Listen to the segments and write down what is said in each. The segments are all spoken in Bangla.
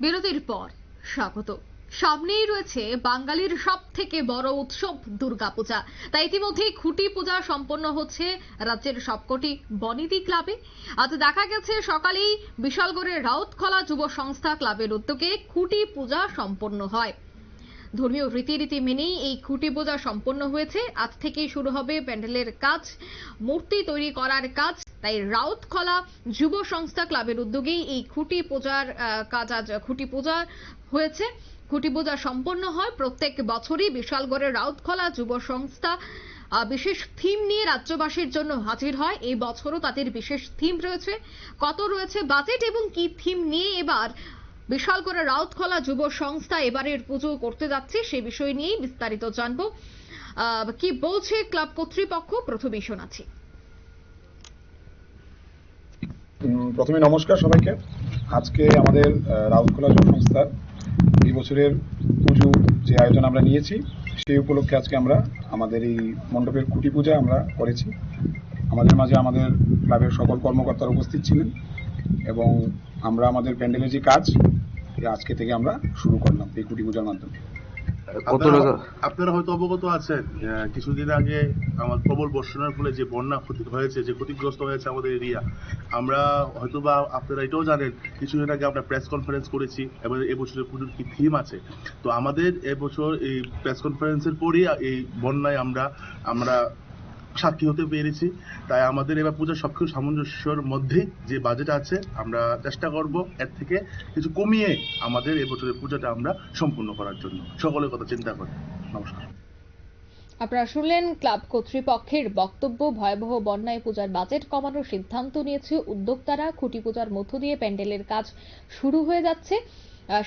বিরতির পর স্বাগত। সামনেই রয়েছে বাঙালির সব থেকে বড় উৎসব দুর্গাপূজা। তাই ইতিমধ্যেই খুঁটি পূজা সম্পন্ন হচ্ছে রাজ্যের সবকটি বনিদি ক্লাবে। আজ দেখা গেছে সকালেই বিশালগড়ের রাউতখলা যুব সংস্থা ক্লাবের উদ্যোগে খুঁটি পূজা সম্পন্ন হয়। ধর্মীয় রীতিরীতি মেনেই এই খুঁটি পূজা সম্পন্ন হয়েছে। আজ থেকেই শুরু হবে প্যান্ডেলের কাজ। মূর্তি তৈরি করার কাজ তাই রাউতখলা যুব সংস্থা ক্লাবের উদ্যোগেই এই খুঁটি পূজার কাজ আজ খুঁটি পূজা হয়েছে। খুঁটি পূজা সম্পন্ন হয় প্রত্যেক বছরই বিশালগড়ের রাউতখলা যুব সংস্থা বিশেষ থিম নিয়ে রাজ্যবাসীর জন্য হাজির হয়। এই বছরও তাদের বিশেষ থিম রয়েছে। কত রয়েছে বাজেট এবং কি থিম নিয়ে এবার বিশালগড়ে রাউতখলা যুব সংস্থা এবারের পুজো করতে যাচ্ছে সে বিষয় নিয়েই বিস্তারিত জানব। কি বলছে ক্লাব কর্তৃপক্ষ? প্রথমেই শোনাচ্ছি। প্রথমে নমস্কার সবাইকে। আজকে আমাদের রাউতখোলা যুব সংস্থার এই বছরের পুজো যে আয়োজন আমরা নিয়েছি, সেই উপলক্ষে আজকে আমরা আমাদের এই মণ্ডপের খুঁটি পূজা আমরা করেছি। আমাদের মাঝে আমাদের ক্লাবের সকল কর্মকর্তারা উপস্থিত ছিলেন এবং আমরা আমাদের প্যান্ডেলের যে কাজ আজকে থেকে আমরা শুরু করলাম এই খুঁটি পূজার মাধ্যমে। কত আপনারা- টাকা? আপনারা হয়তো অবগত আছেন কিছুদিন আগে আমার প্রবল বর্ষণের ফলে যে বন্যা ক্ষতি হয়েছে যে ক্ষতিগ্রস্ত হয়েছে আমাদের এরিয়া আমরা হয়তো বা আপনারা এটাও জানেন কিছুদিন আগে আমরা প্রেস কনফারেন্স করেছি এবং এবছরের পুজোর কি থিম আছে। তো আমাদের এবছর এই প্রেস কনফারেন্সের পরই এই বন্যায় আমরা আমরা সাক্ষী হতে পেরেছি। তাই আমাদের এবার পূজা সবকিছু সামঞ্জস্যর মধ্যে যে বাজেট আছে, আমরা চেষ্টা করব এর থেকে কিছু কমিয়ে আমাদের এবছরের পূজাটা আমরা সম্পূর্ণ করার জন্য। সকলের কথা চিন্তা করে। নমস্কার। আপনারা শুনলেন ক্লাব কর্তৃপক্ষের বক্তব্য, ভয়াবহ বন্যায় পূজার বাজেট কমানোর সিদ্ধান্ত নিয়েছে উদ্যোক্তারা। খুঁটি পূজার মধ্য দিয়ে প্যান্ডেলের কাজ শুরু হয়ে যাচ্ছে।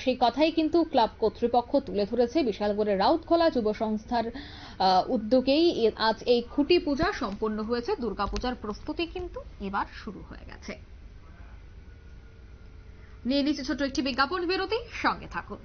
সেই কথাই কিন্তু ক্লাব কর্তৃপক্ষ তুলে ধরেছে। বিশালগড়ের রাউতখোলা যুব সংস্থার উদ্যোগেই আজ এই খুঁটি পূজা সম্পন্ন হয়েছে। দুর্গাপূজার প্রস্তুতি কিন্তু এবার শুরু হয়ে গেছে। নিয়ে নিচ্ছে ছোট একটি বিজ্ঞাপন। বিরতি, সঙ্গে থাকুন।